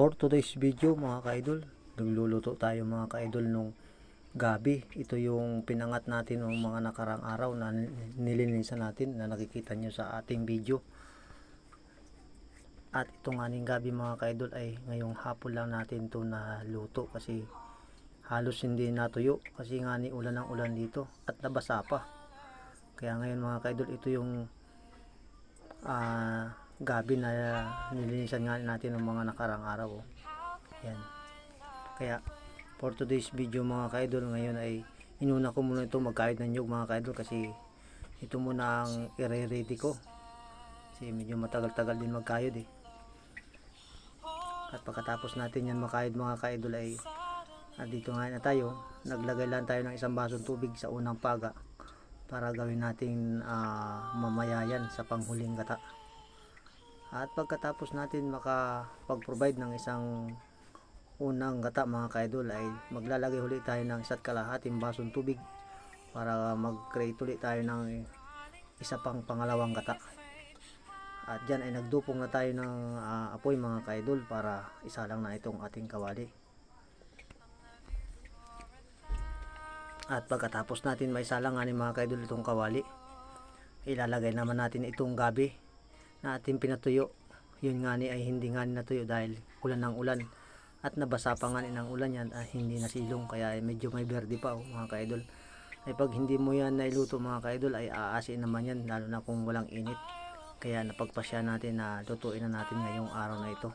For today's video mga ka-idol, nagluluto tayo mga ka-idol nung gabi. Ito yung pinangat natin ng mga nakarang araw na nilinisan natin na nakikita nyo sa ating video. At itong aning gabi mga ka-idol ay ngayong hapon lang natin to na luto kasi halos hindi natuyo kasi nga ni ulan ng ulan dito at nabasa pa. Kaya ngayon mga ka-idol ito yung gabi na nilinisan nga natin ng mga nakarang araw. oh. Yan. Kaya for today's video mga ka-idol ngayon ay inuna ko muna ito magkahit ng nyug mga ka-idol kasi ito muna ang i-ready ko. Kasi medyo matagal-tagal din magkayod eh. At pagkatapos natin yan makahid mga ka-idol ay at dito nga na tayo, naglagay lang tayo ng isang basong tubig sa unang paga para gawin natin ah, mamaya yan sa panghuling gata. At pagkatapos natin makapag-provide ng isang unang gata mga kaidol ay maglalagay ulit tayo ng isa't kalahating basong tubig para mag-create ulit tayo ng isa pang pangalawang gata. At dyan ay nagdupong na tayo ng ah, apoy mga kaidol para isa lang na itong ating kawali. At pagkatapos natin may salanganin mga kaidol itong kawali, ilalagay naman natin itong gabi na ating pinatuyo. Yun nga ni ay hindi nga ni natuyo dahil ulan ng ulan. At nabasa pa nga ni ng ulan yan at hindi nasilong kaya medyo may berde pa oh, mga kaidol. Ay pag hindi mo yan nailuto mga kaidol ay aasin naman yan lalo na kung walang init. Kaya napagpasya natin na lutuin na natin ngayong araw na ito.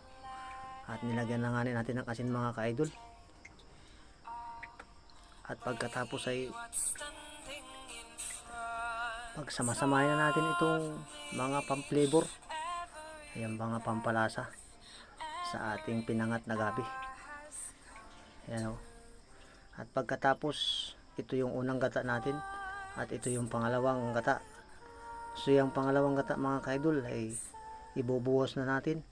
At nilagyan na nga natin ng asin mga kaidol. At pagkatapos ay pagsamasamahin na natin itong mga pang-flavor. Ayan mga pampalasa sa ating pinangat na gabi. Ayan o. At pagkatapos, ito yung unang gata natin at ito yung pangalawang gata. So yung pangalawang gata mga kaidol ay ibubuhos na natin.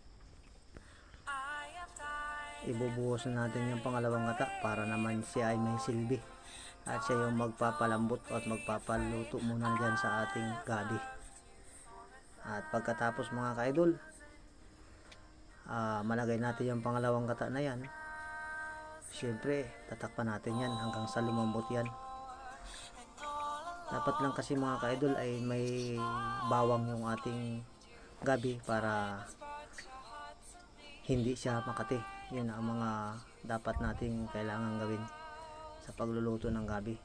Ibubuhos na natin yung pangalawang gata para naman siya ay may silbi. At siya yung magpapalambot at magpapaluto muna dyan sa ating gabi. At pagkatapos mga kaidol, ah malagay natin yung pangalawang gata na yan. Siyempre, tatakpan natin yan hanggang sa lumambot yan. Dapat lang kasi mga kaidol ay may bawang yung ating gabi para hindi siya makati. Yun ang mga dapat nating kailangan gawin sa pagluluto ng gabi.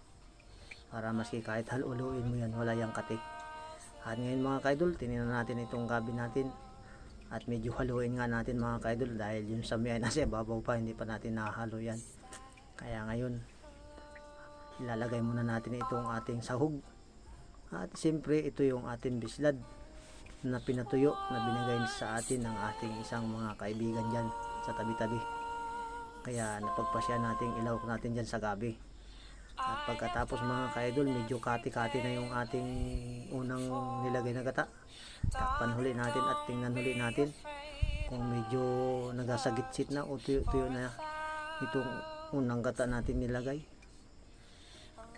Para maski kahit haluluin mo yan, wala yung kati. At ngayon mga kaidol, tinignan natin itong gabi natin. At medyo haluin nga natin mga kaidol dahil yung sami ay nasa babaw pa, hindi pa natin nahalo yan. Kaya ngayon, ilalagay muna natin itong ating sahog. At siyempre, ito yung ating bislad na pinatuyo na binigay sa atin ng ating isang mga kaibigan dyan sa tabi-tabi. Kaya napagpasya nating ilaw natin dyan sa gabi. At pagkatapos mga kaidol, medyo kati-kati na yung ating unang nilagay na gata. Takpan huli natin at tingnan huli natin kung medyo nagasagitsit na o tuyo-tuyo na itong unang gata natin nilagay.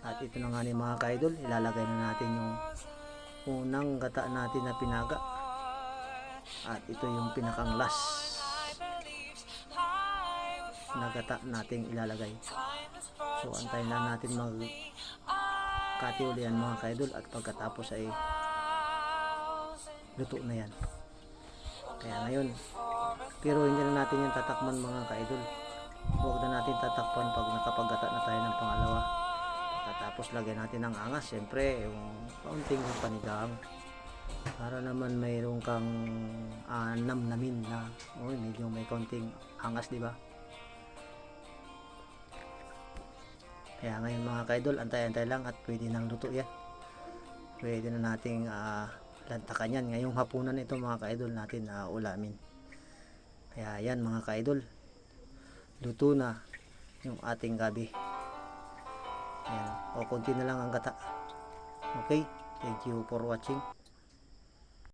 At ito na nga ni mga kaidol, ilalagay na natin yung unang gata natin na pinaga. At ito yung pinakang last na gata nating ilalagay. So antayin lang natin mag kati uli yan mga kaidol at pagkatapos ay luto na yan. Kaya ngayon, pero hindi na natin yung tatakman mga kaidol. Huwag na natin tatakpan pag nakapagata na tayo ng pangalawa. Pagkatapos lagyan natin ng angas, syempre yung kaunting panigang. Para naman mayroon kang uh, namnamin na oh, medyo may kaunting angas, di ba? Kaya ngayon mga kaidol, antay-antay lang at pwede nang luto yan. Pwede na nating uh, lantakan yan. Ngayong hapunan ito mga kaidol natin uh, ulamin. Kaya yan mga kaidol, luto na yung ating gabi. Ayan. O konti na lang ang gata. Okay, thank you for watching.